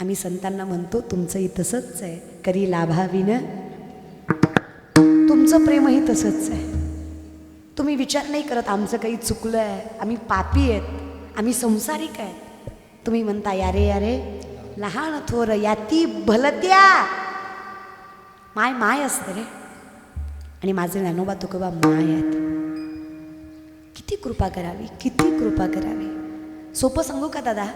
आम्ही संतांना म्हणतो तुमचंही तसंच आहे. करी लाभाविन तुमचं प्रेमही तसंच आहे. तुम्ही विचार नाही करत आमचं काही चुकलं आहे आम्ही पापी आहेत. आम्ही संसारिक आहेत. तुम्ही म्हणता यारे यारे लहान थोर याती भलत्या. माय माय असतं रे. आणि माझे ज्ञानोबा तुकोबा माय आहेत. किती कृपा करावी किती कृपा करावी. सोपं सांगू का दादा?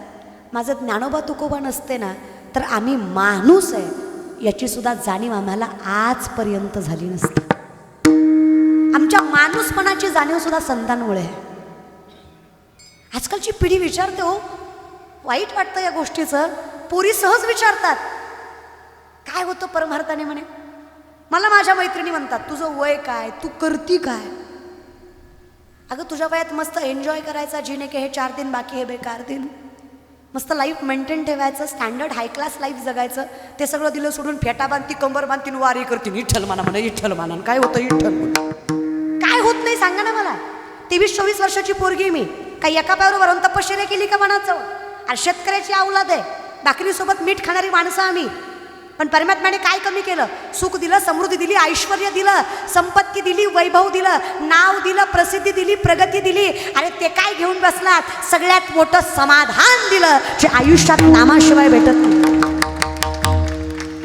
माझं ज्ञानोबा तुकोबा नसते ना तर आम्ही माणूस आहे याची सुद्धा जाणीव आम्हाला आजपर्यंत झाली नसते. आमच्या माणूसपणाची जाणीव सुद्धा संतांमुळे आहे. आजकालची पिढी विचारते हो वाईट वाटतं या गोष्टीचं पोरी सहज विचारतात. काय होतं परमार्थाने म्हणे? मला माझ्या मैत्रिणी म्हणतात तुझं वय काय? तू करती काय? अगं तुझ्या वयात मस्त एन्जॉय करायचा जिने की हे चार दिन बाकी हे बेकार दिन. मस्त लाईफ मेंटेन ठेवायचं स्टँडर्ड हाय क्लास लाईफ जगायचं. ते सगळं दिलं सोडून फेटा बांधती कंबर बांधती वारी करते. इठ्ठल माना म्हणा इठ्ठल माना काय होतं इठ्ठल काय होत नाही सांगा ना मला. तेवीस चोवीस वर्षाची पोरगी मी. काही एका पायावर वरून तपश्चर्या केली का मनात जाऊन अरे शेतकऱ्याची औलाद आहे. भाकरीसोबत मीठ खाणारी माणसं आम्ही. पण परमात्म्याने काय कमी केलं? सुख दिलं समृद्धी दिली ऐश्वर दिलं संपत्ती दिली वैभव दिलं नाव दिलं प्रसिद्धी दिली प्रगती दिली. आणि ते काय घेऊन बसलात? सगळ्यात मोठं समाधान दिलं जे आयुष्यात नामाशिवाय भेटत नाही.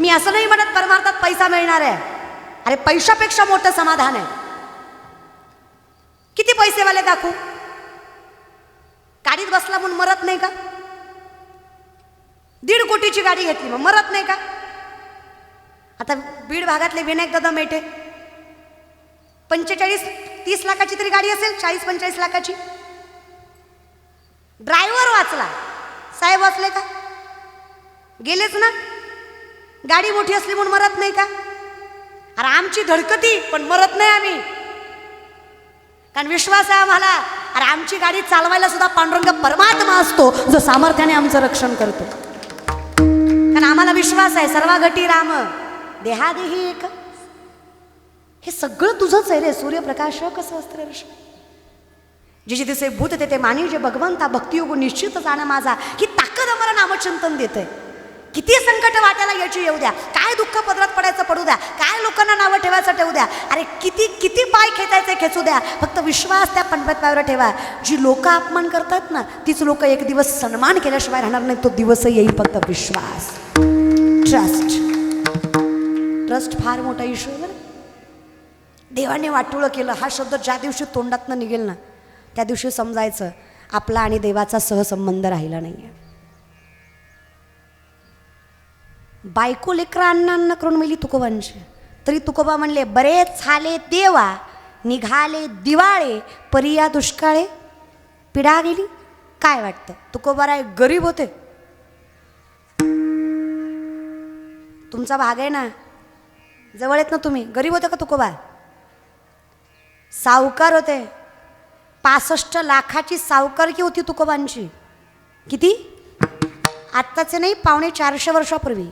मी असं नाही म्हणत परमार्थात पैसा मिळणार आहे. अरे पैशापेक्षा मोठं समाधान आहे. किती पैसेवाले दाखवू? गाडीत बसला म्हणून मरत नाही का? दीड कोटीची गाडी घेतली मग मरत नाही का? आता बीड भागातले विनायक दादा मेटे पंचेचाळीस तीस लाखाची तरी गाडी असेल चाळीस पंचेचाळीस लाखाची. ड्रायव्हर वाचला. साहेब वाचले का? गेलेच ना. गाडी मोठी असली म्हणून मरत नाही का? अरे आमची धडकती पण मरत नाही आम्ही. कारण विश्वास आहे आम्हाला. अरे आमची गाडी चालवायला सुद्धा पांडुरंग परमात्मा असतो जो सामर्थ्याने आमचं रक्षण करतो. कारण आम्हाला विश्वास आहे सर्वागटी राम. देहादेही एक. हे सगळं तुझंच आहे रे. सूर्यप्रकाश कसं अस्त्र जे जे तिचे भूत ते मानवी जे भगवंता भक्तियोग निश्चित जाणं माझा. ही ताकद आम्हाला नामचिंतन देते किती संकट वाट्याला याची येऊ द्या. काय दुःख पदरात पडायचं पडू द्या. काय लोकांना नावं ठेवायचं ठेवू द्या. अरे किती किती पाय खेचायचे खेचू द्या. फक्त विश्वास त्या पायावर ठेवा. जी लोक अपमान करतात ना तीच लोक एक दिवस सन्मान केल्याशिवाय राहणार नाही तो दिवस येईल फक्त विश्वास. ट्रस्ट ट्रस्ट फार मोठा इश्यू आहे बरं. देवाने वाटोळं केलं. हा शब्द ज्या दिवशी तोंडातनं निघेल ना त्या दिवशी समजायचं आपला आणि देवाचा सहसंबंध राहिला नाही आहे बायको लेकरं अण्णांना करून मिली तुकोबांची. तरी तुकोबा म्हणले बरेच झाले देवा निघाले दिवाळे परिया दुष्काळे पिढा गेली. काय वाटतं? तुकोबाराय गरीब होते. तुमचा भाग आहे ना जवळ आहेत ना तुम्ही? गरीब होते का तुकोबा सावकार होते. पासष्ट लाखाची सावकारकी होती तुकोबांची? किती? आत्ताचे नाही पावणे चारशे वर्षापूर्वी.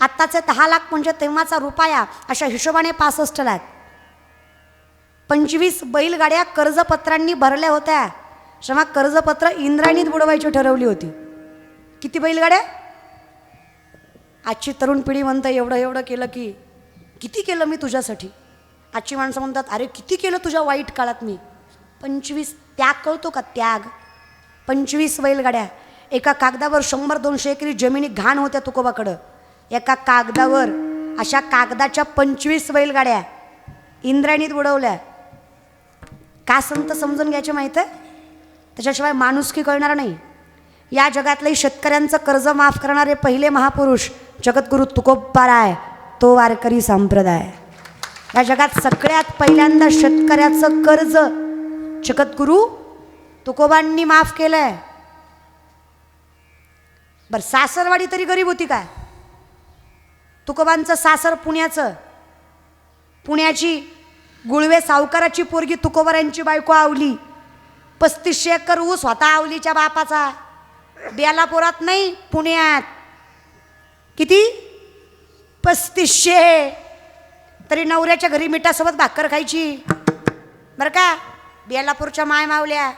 आत्ताचे दहा लाख म्हणजे तेव्हाचा रुपया अशा हिशोबाने पासष्ट लाख. पंचवीस बैलगाड्या कर्जपत्रांनी भरल्या होत्या. क्षमा कर्जपत्र इंद्रायणीत बुडवायची ठरवली होती. किती बैलगाड्या? आजची तरुण पिढी म्हणतं एवढं एवढं केलं की किती केलं मी तुझ्यासाठी? आजची माणसं म्हणतात अरे किती केलं तुझ्या वाईट काळात मी? पंचवीस त्याग कळतो का? त्याग. पंचवीस बैलगाड्या. एका कागदावर शंभर दोनशे एकरी जमिनी घाण होत्या तुकोबाकडं. एका कागदावर अशा कागदाच्या पंचवीस बैलगाड्या. इंद्रायणीत उडवल्या का संत समजून घ्यायचे माहीत आहे? त्याच्याशिवाय माणुसकी कळणार नाही. या जगातले शेतकऱ्यांचं कर्ज माफ करणारे पहिले महापुरुष जगद्गुरु तुकोबाराय. तो वारकरी संप्रदाय. या जगात सगळ्यात पहिल्यांदा शेतकऱ्याचं कर्ज जगद्गुरु तुकोबांनी माफ केलंय. बर सासरवाडी तरी गरीब होती काय? तुकोबांचं सासर पुण्याचं. पुण्याची गुळवे सावकाराची पोरगी तुकोबारांची बायको आवली. पस्तीसशे एकर ऊस होता आवलीच्या बापाचा. बेलापुरात नाही पुण्यात. किती? पस्तीसशे. तरी नवऱ्याच्या घरी मिठासोबत भाकर खायची. बरं का? बेलापूरच्या माय मावल्या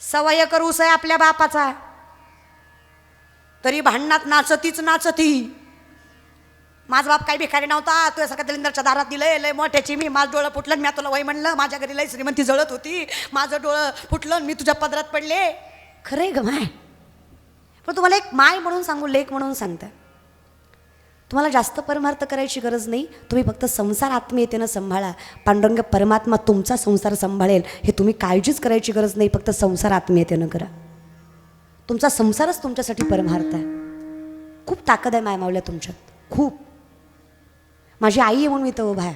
सवय करूस आहे आपल्या बापाचा. तरी भांडणात नाचतीच नाचती. माझा बाप काही भिकारी नव्हता. तू सगळ्या दलिंदरच्या दारात दिलं लय मोठ्याची मी. माझं डोळं फुटलं मी तुला वय म्हणलं. माझ्या घरी लय श्रीमंती जळत होती. माझं डोळं फुटलं मी तुझ्या पदरात पडले. खरंय ग माय. पण तुम्हाला एक माय म्हणून सांगू लेख म्हणून सांगतं. तुम्हाला जास्त परमार्थ करायची गरज नाही. तुम्ही फक्त संसार आत्मीयतेनं सांभाळा. पांडुरंग परमात्मा तुमचा संसार सांभाळेल. हे तुम्ही काळजीच करायची गरज नाही. फक्त संसार आत्मीयतेनं करा. तुमचा संसारच तुमच्यासाठी परमार्थ आहे. खूप ताकद आहे मायमावल्या तुमच्यात. खूप. माझी आई आहे म्हणून मी तर उभा आहे.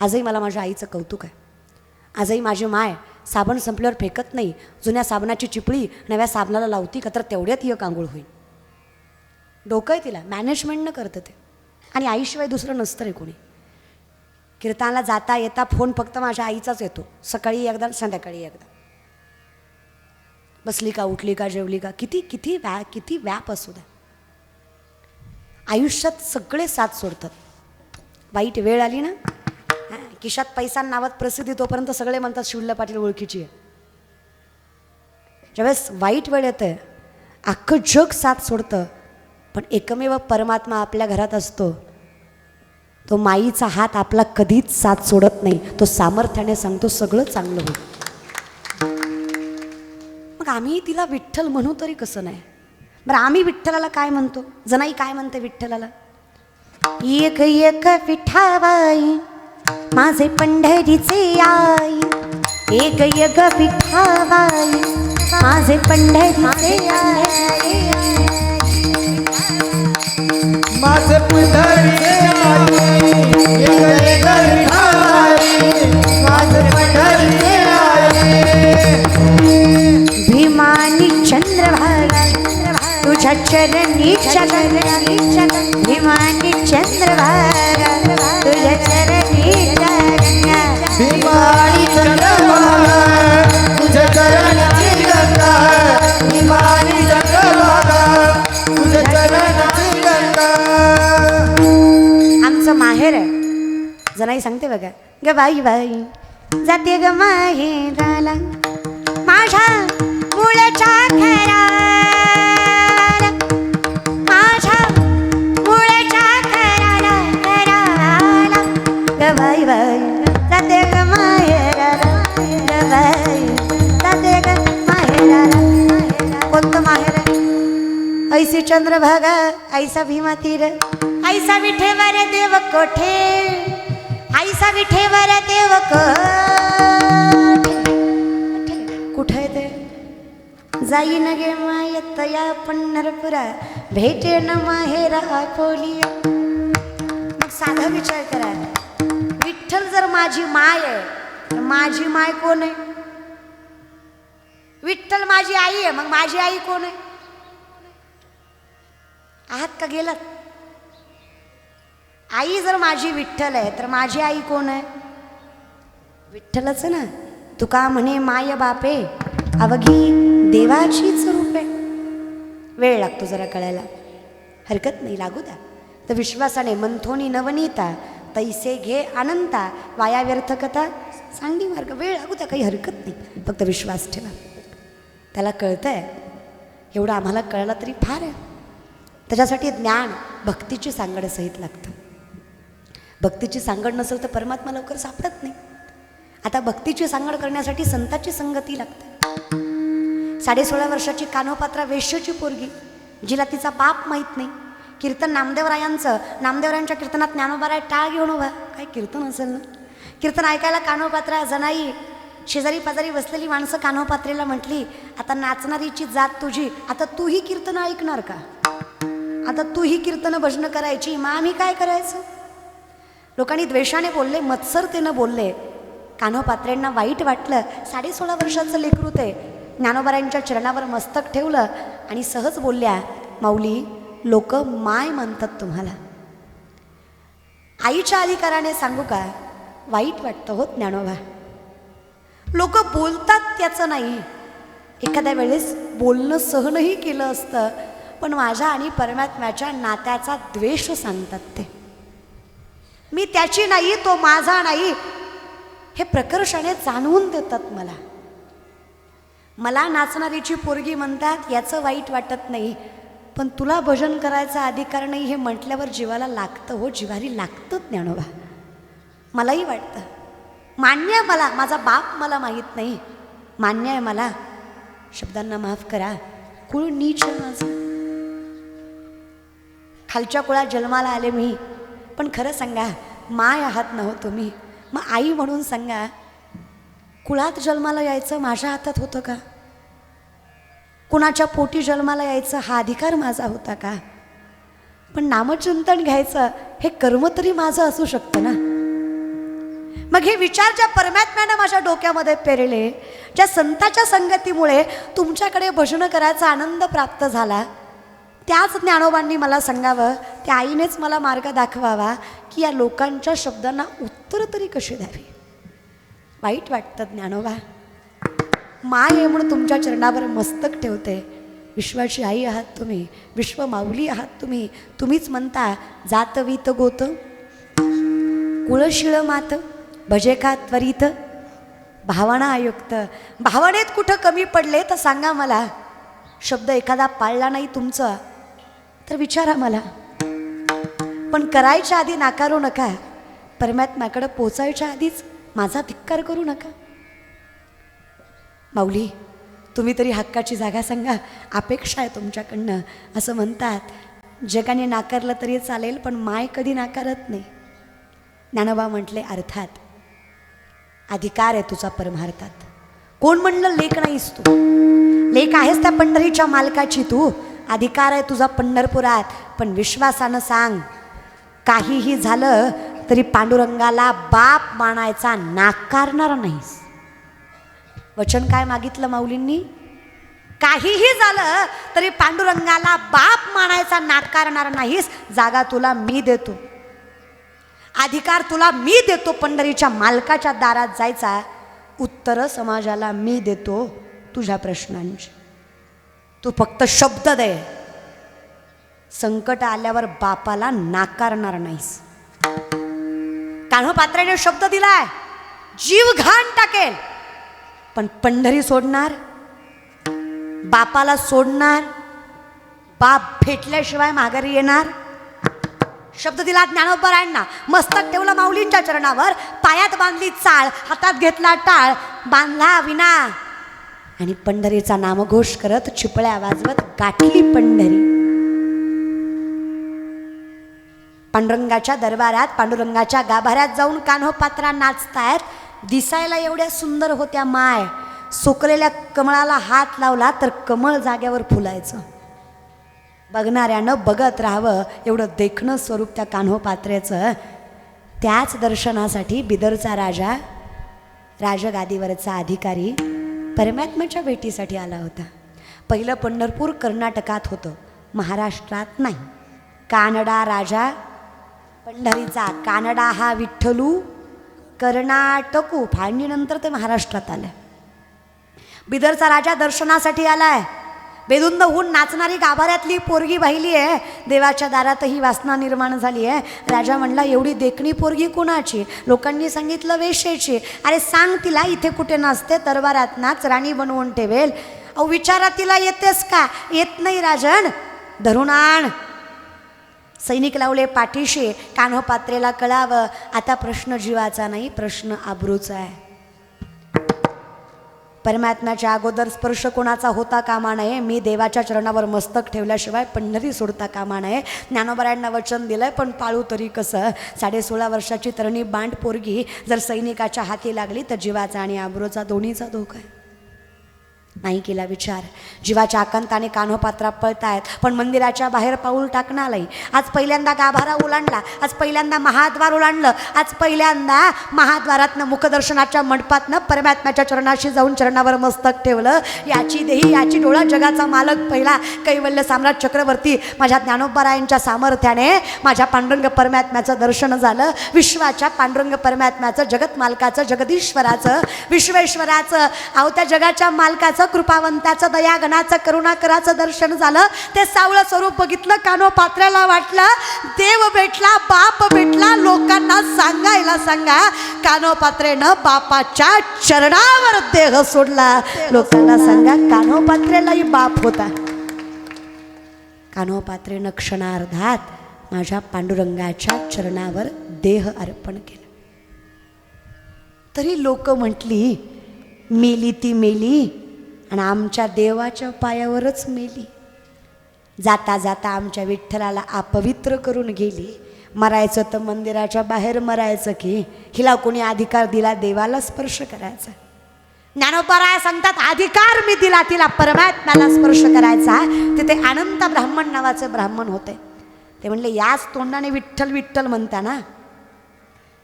आजही मला माझ्या आईचं कौतुक आहे. आजही माझी माय साबण संपल्यावर फेकत नाही. जुन्या साबणाची चिपळी नव्या साबणाला लावती का तर तेवढ्यात ही एक आंघोळ होईल. डोकं आहे तिला. मॅनेजमेंटनं करतं ते. आणि आईशिवाय दुसरं नसतं रे कोणी. कीर्तनाला जाता येता फोन फक्त माझ्या आईचाच येतो. सकाळी एकदा संध्याकाळी एकदा. बसली का उठली का जेवली का किती किती व्या किती व्याप असू द्या. आयुष्यात सगळे साथ सोडतात. वाईट वेळ आली ना? किशात पैसा नावात प्रसिद्धी तोपर्यंत सगळे म्हणतात शिवल्या पाटील ओळखीची आहे. ज्यावेळेस वाईट वेळ येते अख्खं जग साथ सोडतं पण एकमेव परमात्मा आपल्या घरात असतो तो माईचा हात आपला कधीच साथ सोडत नाही. तो सामर्थ्याने सांगतो सगळं चांगलं होईल. मग आम्ही तिला विठ्ठल म्हणू तरी कसं नाही? बरं आम्ही विठ्ठलाला काय म्हणतो? जनाई काय म्हणते विठ्ठलाला? एक एक विठाबाई माझे पंढरीचे आई. एक एक विठाबाई माझे पंढरीचे आई. भीमानी चंद्रभागा तुझ्या चरणी चरणी भीमानी चंद्रभागा. ग बाई बाई. जाते ग माहेराला. माझ्या मुळच्या खराला माझ्या मुळच्या खराला खराला ग बाई बाई. जाते ग माहेराला ग बाई. जाते ग माहेराला कोणतं माहेर? ऐसी चंद्रभागा ऐसा भीमा तीर. ऐसा विठेवर देव कोठे? ऐसा विठेवर देव कुठे आहे ते? जाई न गे मायतया पंढरपुरा. भेटे न माहेरा आपोलिया मग साधा विचार करा. विठ्ठल जर माझी माय आहे तर माझी माय कोण आहे? विठ्ठल माझी आई आहे मग माझी आई कोण आहे? आहात का गेलात? आई जर माझी विठ्ठल आहे तर माझी आई कोण आहे? विठ्ठलच ना. तुका म्हणे माय बापे अवघी देवाचीच रूप आहे. वेळ लागतो जरा कळायला. हरकत नाही लागू द्या. तर विश्वासाने मंथोनी नवनीता तैसे घे अनंता वाया व्यर्थ कथा सांगी मार्ग वेळ लागू द्या काही हरकत नाही. फक्त विश्वास ठेवा. त्याला कळतं आहे एवढं आम्हाला कळलं तरी फार आहे. त्याच्यासाठी ज्ञान भक्तीची सांगड सहित लागतं. भक्तीची सांगड नसेल तर परमात्मा लवकर सापडत नाही. आता भक्तीची सांगड करण्यासाठी संताची संगती लागते. साडेसोळा वर्षाची कानोपात्रा वेश्याची पोरगी जिला तिचा बाप माहीत नाही. कीर्तन नामदेवरायांचं नामदेवरायांच्या कीर्तनात ज्ञानोबाराय टाळ घेऊन उभा. काय कीर्तन असेल ना? कीर्तन ऐकायला कानोपात्रा जनाई शेजारी पाजारी बसलेली माणसं कानोपात्रेला म्हटली आता नाचणारीची जात तुझी आता तूही कीर्तन ऐकणार का? आता तूही कीर्तन भजनं करायची मग आम्ही काय करायचं? लोकांनी द्वेषाने बोलले मत्सरतेनं बोलले. कान्हो पात्रेंना वाईट वाटलं. साडेसोळा वर्षाचं लेकरू ते ज्ञानोबाऱ्यांच्या चरणावर मस्तक ठेवलं आणि सहज बोलल्या माऊली लोक माय म्हणतात तुम्हाला. आईच्या अधिकाराने सांगू का? वाईट वाटतं हो ज्ञानोबा. लोक बोलतात त्याचं नाही. एखाद्या वेळेस बोलणं सहनही केलं असतं पण माझ्या आणि परमात्म्याच्या नात्याचा द्वेष सांगतात ते. मी त्याची नाही तो माझा नाही. हे प्रकर्षाने जाणवून देतात मला. मला नाचणारीची पोरगी म्हणतात याचं वाईट वाटत नाही. पण तुला भजन करायचा अधिकार नाही हे म्हटल्यावर जीवाला लागतं हो जिवारी लागतं ज्ञानोबा. मलाही वाटतं. मान्य आहे मला माझा बाप मला माहीत नाही. मान्य आहे मला. शब्दांना माफ करा. कुळ नीच माझं. खालच्या कुळात जन्माला आले मी. पण खरं सांगा माय आहात ना हो तुम्ही. मग आई म्हणून सांगा कुळात जन्माला यायचं माझ्या हातात होतं का? कुणाच्या पोटी जन्माला यायचं हा अधिकार माझा होता का? पण नामचिंतन घ्यायचं हे कर्म तरी माझं असू शकतं ना? मग हे विचार ज्या परमात्म्यानं माझ्या डोक्यामध्ये पेरले ज्या संताच्या संगतीमुळे तुमच्याकडे भजनं करायचा आनंद प्राप्त झाला त्याच ज्ञानोबांनी मला सांगावं त्या आईनेच मला मार्ग दाखवावा की या लोकांच्या शब्दांना उत्तर तरी कशी द्यावी? वाईट वाटतं ज्ञानोबा. माय आहे म्हणून तुमच्या चरणावर मस्तक ठेवते. विश्वाची आई आहात तुम्ही विश्व माऊली आहात तुम्ही. तुम्हीच म्हणता जात वीत गोत. कुळशिळ मात भजे का त्वरित. भावना आयुक्त भावनेत कुठं कमी पडले तर सांगा मला. शब्द एखादा पाळला नाही तुमचा. तर विचारा मला. पण करायच्या आधी नाकारू नका. परमात्म्याकडं पोचायच्या आधीच माझा धिक्कार करू नका. माऊली तुम्ही तरी हक्काची जागा सांगा. अपेक्षा आहे तुमच्याकडनं. असं म्हणतात जगाने नाकारलं तरी चालेल पण माय कधी नाकारत नाही. ज्ञानोबा म्हटले अर्थात अधिकार आहे तुझा परमार्थात. कोण म्हणलं लेख नाहीस तू? लेख आहेस त्या पंढरीच्या मालकाची तू. अधिकार आहे तुझा पंढरपुरात. पण विश्वासानं सांग काहीही झालं तरी पांडुरंगाला बाप मानायचा नाकारणार नाहीस. वचन काय मागितलं माऊलींनी? काहीही झालं तरी पांडुरंगाला बाप मानायचा नाकारणार नाहीस. जागा तुला मी देतो. अधिकार तुला मी देतो. पंढरीच्या मालकाच्या दारात जायचा. उत्तरं समाजाला मी देतो. तुझ्या प्रश्नांची. तू फक्त शब्द दे. संकट आल्यावर बापाला नाकारणार नाहीस. कान्होपात्राने शब्द दिलाय जीव घाण टाकेल. पण पंढरी सोडणार बापाला सोडणार बाप भेटल्याशिवाय माघारी येणार. शब्द दिला ज्ञानोबरायांना मस्तक ठेवलं माऊलींच्या चरणावर पायात बांधली चाळ हातात घेतला टाळ बांधला विना आणि पंढरीचा नामघोष करत चिपळ्या वाजवत गाठली पंढरी. पांडुरंगाच्या दरबारात पांडुरंगाच्या गाभाऱ्यात जाऊन कान्होपात्रा नाचतायत. दिसायला एवढ्या सुंदर होत्या माय. सुकलेल्या कमळाला हात लावला तर कमळ जाग्यावर फुलायचं. बघणाऱ्यानं बघत राहावं एवढं देखणं स्वरूप त्या कान्होपात्र्याचं त्याच दर्शनासाठी बिदरचा राजा राजगादीवरचा अधिकारी परमात्म्याच्या भेटीसाठी आला होता. पहिलं पंढरपूर कर्नाटकात होतं महाराष्ट्रात नाही. कानडा राजा पंढरीचा कानडा हा विठ्ठलू कर्नाटकू फाळणीनंतर ते महाराष्ट्रात आलं. बिदरचा राजा दर्शनासाठी आलाय. बेदुंद होऊन नाचणारी गाभाऱ्यातली पोरगी वाहिली आहे. देवाच्या दारातही वासना निर्माण झाली आहे. राजा म्हणला एवढी देखणी पोरगी कुणाची? लोकांनी सांगितलं वेशेची अरे सांग तिला इथे कुठे नाचते? दरबारात नाच राणी बनवून ठेवेल. अहो विचारा तिला येतेस का? येत नाही राजन. धरून आण. सैनिक लावले पाठीशी. कान्होपात्रेला कळावं आता प्रश्न जीवाचा नाही प्रश्न आबरूचा आहे. परमात्म्याच्या अगोदर स्पर्श कोणाचा होता कामा नये. मी देवाच्या चरणावर मस्तक ठेवल्याशिवाय पंढरी सोडता कामा नये. ज्ञानोबरायांना वचन दिलंय पण पाळू तरी कसं? साडे सोळा वर्षाची तरणी बांड पोरगी जर सैनिकाच्या हाती लागली तर जीवाचा आणि आबरोचा दोन्हीचा धोका आहे. नाही केला विचार. जीवाच्या आकांताने कान्होपात्रा पळतायत पण मंदिराच्या बाहेर पाऊल टाकणार नाही आज पहिल्यांदा गाभारा ओलांडला आज पहिल्यांदा महाद्वार ओलांडलं आज पहिल्यांदा महाद्वारातनं मुखदर्शनाच्या मंडपातनं परमात्म्याच्या चरणाशी जाऊन चरणावर मस्तक ठेवलं. याची देही याची डोळा जगाचा मालक पहिला कैवल्य सम्राट चक्रवर्ती माझ्या ज्ञानोबरायांच्या सामर्थ्याने माझ्या पांडुरंग परमात्म्याचं दर्शन झालं. विश्वाच्या पांडुरंग परमात्म्याचं जगत मालकाचं जगदीश्वराचं विश्वेश्वराचं आवत्या जगाच्या मालकाचं कृपावंताचं दयागणाचं करुणाकराचं दर्शन झालं. ते सावळं स्वरूप बघितलं कानो पात्र्याला वाटलं देव भेटला बाप भेटला लोकांना सांगायला सांगा. कानो पात्रेनं बापाच्या चरणावर देह सोडला. लोकांना सांगा कानो पात्रेलाही बाप होता. कान्होपात्रेनं क्षणार्धात माझ्या पांडुरंगाच्या चरणावर देह अर्पण केलं. तरी लोक म्हटली मेली ती मेली आणि आमच्या देवाच्या पायावरच मेली. जाता जाता आमच्या विठ्ठलाला अपवित्र करून गेली. मरायचं तर मंदिराच्या बाहेर मरायचं की हिला कोणी अधिकार दिला देवाला स्पर्श करायचा. ज्ञानोपराय सांगतात अधिकार मी दिला तिला परमात्म्याला स्पर्श करायचा तिथे अनंत ब्राह्मण नावाचे ब्राह्मण होते. ते म्हणले याच तोंडाने विठ्ठल विठ्ठल म्हणता ना.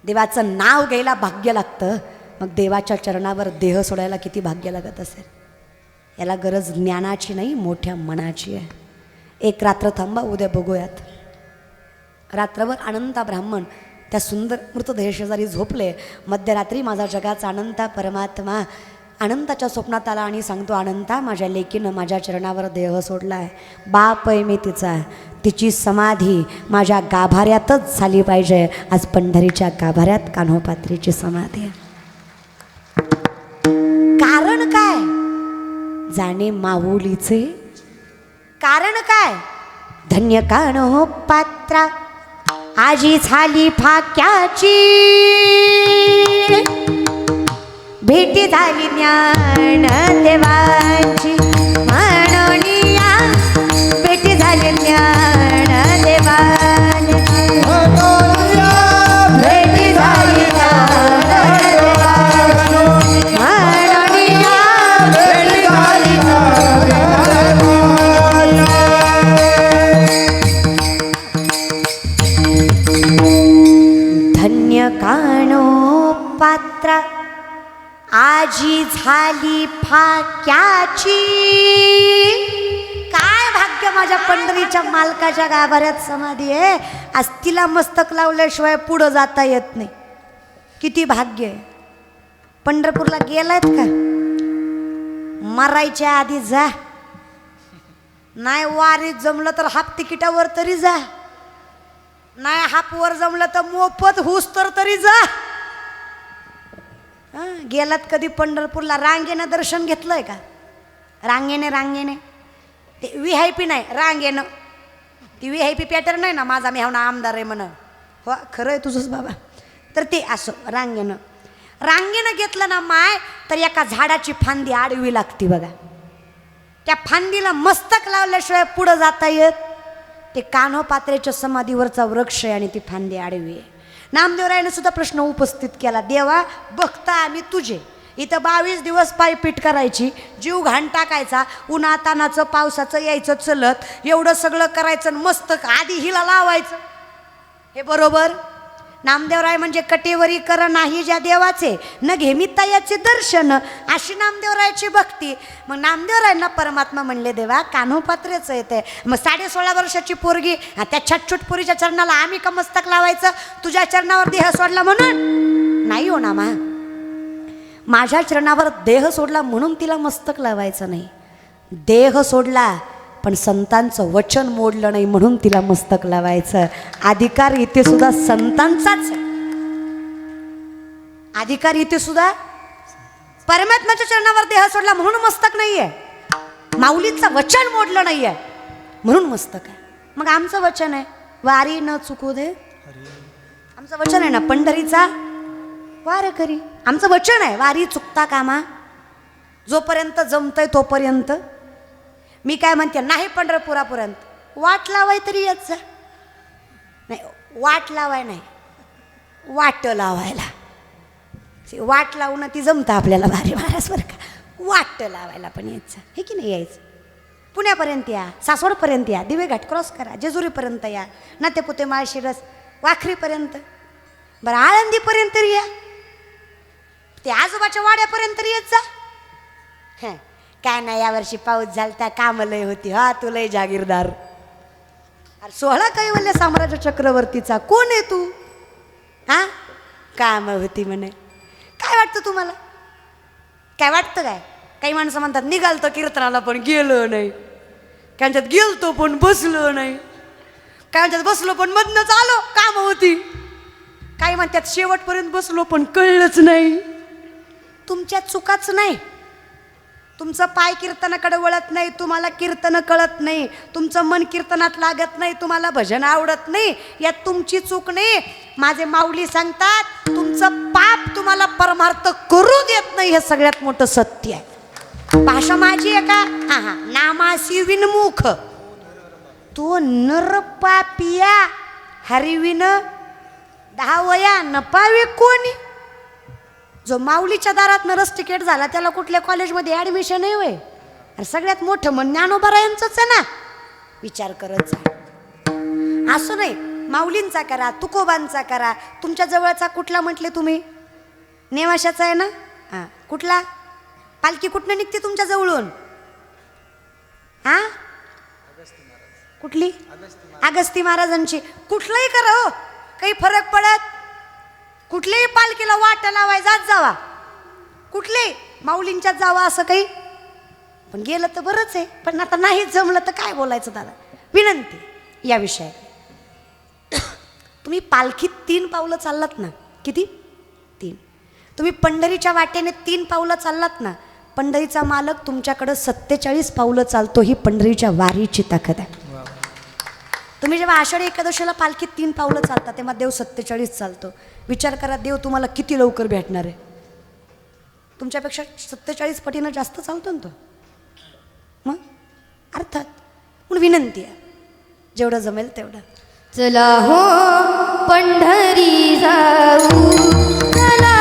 देवाचं नाव घ्यायला भाग्य लागतं. मग देवाच्या चरणावर देह सोडायला किती भाग्य लागत असेल? याला गरज ज्ञानाची नाही मोठ्या मनाची आहे. एक रात्र थांबा उद्या बघूयात. रात्रभर अनंता ब्राह्मण त्या सुंदर मृतदेह शेजारी झोपले. मध्यरात्री माझा जगाचा अनंता परमात्मा. अनंताच्या स्वप्नात आला आणि सांगतो अनंता माझ्या लेकीनं माझ्या चरणावर देह सोडला आहे बाप आहे मी तिचा. तिची समाधी माझ्या गाभाऱ्यातच झाली पाहिजे. आज पंढरीच्या गाभाऱ्यात कान्होपात्रीची समाधी आहे. जाणे माऊलीचे. कारण काय? धन्य काण हो पात्रा आजी झाली फाक्याची. भेटी झाली ज्ञान देवाची. भाग्याची काय भाग्य माझ्या पंढरीच्या मालकाच्या गाभाऱ्यात समाधी आहे? आज तिला मस्तक लावल्याशिवाय पुढं जाता येत नाही. किती भाग्य आहे. पंढरपूरला गेलायत का? मरायच्या आधी जा. नाही वारीत जमलं तर हाफ तिकिटावर तरी जा. नाही हापवर जमलं तर मोफत हुस तर तरी जा. गेलात कधी पंढरपूरला? रांगेनं दर्शन घेतलं आहे का? रांगेने रांगेने. ते व्ही आय पी नाही रांगेनं. ती व्ही आय पी पॅटर्न नाही ना माझा मी ना आमदार आहे म्हण हो खरं आहे तुझंच बाबा. तर ते असं रांगेनं. रांगेनं घेतलं ना माय तर एका झाडाची फांदी आडवी लागती बघा. त्या फांदीला मस्तक लावल्याशिवाय पुढं जाता येत. ते कान्हो पात्रेच्या समाधीवरचा वृक्ष आहे आणि ती फांदी आडवी आहे. नामदेवरायाने सुद्धा प्रश्न उपस्थित केला देवा बघता आम्ही तुझे. इथं बावीस दिवस पायपीट करायची जीव घाण टाकायचा उन्हातानाचं पावसाचं यायचं चलत एवढं सगळं करायचं आणि मस्तक आधी हिला लावायचं. हे बरोबर? नामदेवराय म्हणजे कटेवरी कर नाही ज्या देवाचे न घेमिता याचे दर्शन अशी नामदेवरायाची भक्ती. मग नामदेवरायांना परमात्मा म्हणले देवा कान्होपात्रेच येते मग साडे सोळा वर्षाची पोरगी त्या छटछुट पुरीच्या चरणाला आम्ही का मस्तक लावायचं? तुझ्या चरणावर देह सोडला म्हणून? नाही हो ना मा माझ्या चरणावर देह सोडला म्हणून तिला मस्तक लावायचं नाही. देह सोडला पण संतांचं वचन मोडलं नाही म्हणून तिला मस्तक लावायचं. अधिकार इथे सुद्धा संतांचाच अधिकार इथे सुद्धा परमात्म्याच्या चरणावर देह सोडला म्हणून मस्तक नाहीये. माऊलीचं वचन मोडलं नाहीये म्हणून मस्तक आहे. मग आमचं वचन आहे. वारी न चुकू दे. आमचं वचन आहे ना पंढरीचा वार करी. आमचं वचन आहे वारी चुकता कामा. जोपर्यंत जमतंय तोपर्यंत. मी काय म्हणते नाही पंढरपुरापर्यंत. वाट लावाय तरी येत जा नाही वाट लावाय नाही. वाट लावायला. वाट लावणं ती जमतं आपल्याला भारी महाराज बरं का. वाट लावायला पण यायचं. हे की नाही यायचं? पुण्यापर्यंत या सासवडपर्यंत या दिवे घाट क्रॉस करा जेजुरीपर्यंत या नातेपुते माळशिरस वाखरीपर्यंत. बरं आळंदीपर्यंत या. ते आजोबाच्या वाड्यापर्यंत तरी येत जा हां. काय नाही यावर्षी पाऊस झालता काम लय होती. हा तू लय जागीरदार. अरे सोहळा कैवल्य साम्राज्य चक्रवर्तीचा? कोण आहे तू? हा? काम होती म्हणे. काय वाटतं तुम्हाला? काय वाटतं काय? काही माणसं म्हणतात निघालतो कीर्तनाला पण गेलो नाही. काय म्हणतात गेलतो पण बसलो नाही. काय म्हणतात बसलो पण मधनंच आलो. काम होती. काही म्हणतात शेवटपर्यंत बसलो पण कळलंच नाही. तुमच्या चुकाच नाही. तुमचं पाय कीर्तनाकडे वळत नाही तुम्हाला कीर्तन कळत नाही तुमचं मन कीर्तनात लागत नाही तुम्हाला भजन आवडत नाही यात तुमची चूक नाही. माझे माऊली सांगतात तुमचं पाप तुम्हाला परमार्थ करू देत नाही हे सगळ्यात मोठं सत्य आहे. भाषा माझी आहे का? हा हा नामासी विनमुख. तो नर पापिया हरिविन दहावया नपावे कोणी? जो माऊलीच्या दारात नरस तिकीट झाला त्याला कुठल्या कॉलेजमध्ये ॲडमिशन नाही होय? अरे सगळ्यात मोठं मन ज्ञानोबरायांचंच आहे ना? विचार करत जा. असं नाही माऊलींचा करा तुकोबांचा करा तुमच्या जवळचा कुठला म्हटले तुम्ही? नेवाशाचा आहे ना? हां कुठला? पालखी कुठनं निघते तुमच्या जवळून? हां? कुठली? अगस्ती महाराजांची. कुठलंही करा हो काही फरक पडत? कुठल्याही पालखीला वाटा लावाय जात जावा. कुठले? माऊलींच्यात जावा असं काही? पण गेलं तर बरंच आहे. पण आता नाही जमलं तर काय बोलायचं दादा? विनंती या विषयात. तुम्ही पालखीत तीन पावलं चाललात ना? किती? तीन. तुम्ही पंढरीच्या वाटेने तीन पावलं चाललात ना? पंढरीचा मालक तुमच्याकडं सत्तेचाळीस पावलं चालतो ही पंढरीच्या वारीची ताकद आहे. तुम्ही जेव्हा आषाढी एकादशीला पालखीत तीन पावलं चालता तेव्हा देव सत्तेचाळीस चालतो. विचार करा देव तुम्हाला किती लवकर भेटणार आहे? तुमच्यापेक्षा सत्तेचाळीस पटीनं जास्त चालतो ना तो. मग? अर्थात म्हणून विनंती आहे. जेवढं जमेल तेवढं. चला हो पंढरी जाऊ. चला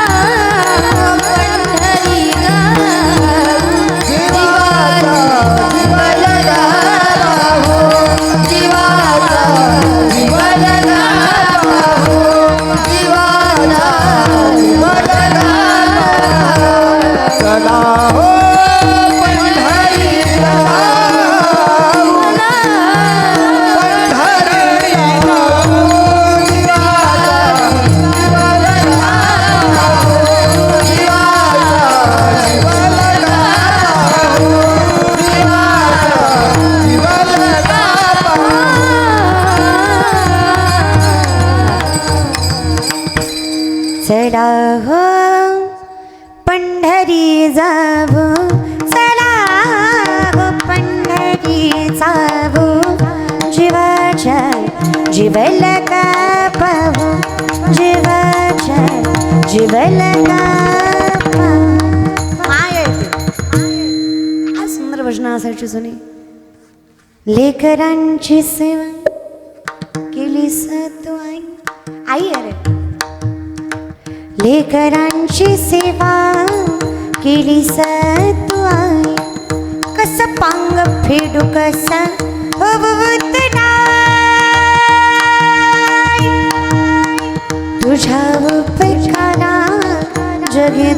जावो चला हो पंढरी जावो. जीवाच्या जीवल का पाहू जीवाच्या जीवल का माय सुंदर भजन असायची जुनी. लेकरांची सेवा केली सतो आई. आई अरे. लेकरांची सेवा केली तू आई कस पांग फेडू कसा तुझ्या उपकारा जगे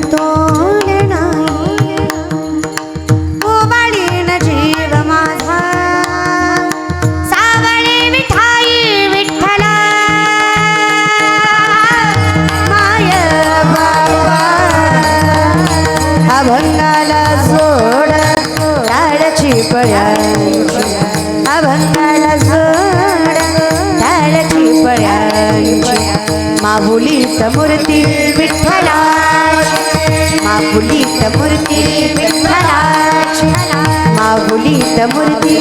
माहुली माहुलीत मूर्ती विठ्ठलाची. माहुलीत मूर्ती